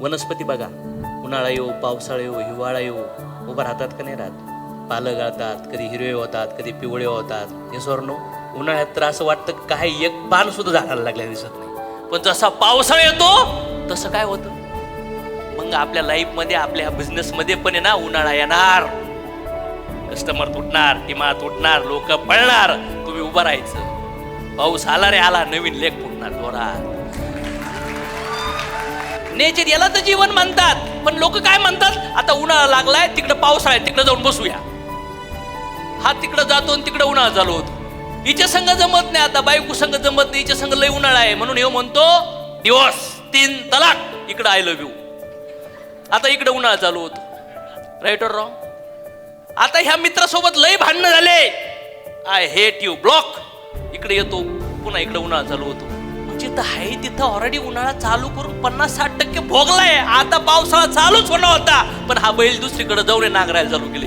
वनस्पती बघा. उन्हाळा येऊ पावसाळा येऊ हिवाळा येऊ उभं राहतात का नाही राहत? पालं गळतात कधी हिरवे होतात कधी पिवळे होतात. हे स्वर्णो उन्हाळ्यात तर असं वाटतं काही एक पान सुद्धा झाडाला लागल्या दिसत नाही. पण जसा पावसाळा येतो तसं काय होतं? मग आपल्या लाईफमध्ये आपल्या बिझनेसमध्ये पण आहे ना उन्हाळा येणार. कस्टमर तुटणार किंवा तुटणार लोक पळणार. तुम्ही उभं राहायचं. पाऊस आला रे आला नवीन लेख फुटणार जोरात. नेचर याला तर जीवन म्हणतात. पण लोक काय म्हणतात? आता उन्हाळा लागलाय तिकडं पाऊस आहे तिकडे जाऊन बसूया. हा तिकडं जातो आणि तिकडं उन्हाळा झालो होतो. हिच्या संघ जमत नाही आता बायको संघ जमत नाही हिच्या संघ लय उन्हाळा आहे. म्हणून हे म्हणतो दिवस तीन तलाक इकडं आय लव्ह यू आता इकडे उन्हाळा चालू होतो. राईट और रॉंग आता ह्या मित्रासोबत लय भांडणं झाले. आय हेट यू ब्लॉक इकडे येतो पुन्हा इकडे उन्हाळा चालू होतो. जिथं आहे तिथं ऑलरेडी उन्हाळा चालू करून पन्नास साठ टक्के भोगलाय. आता पावसाळा चालूच होणार होता. पण हा बैल दुसरीकडे जाऊन नांगरायला चालू केले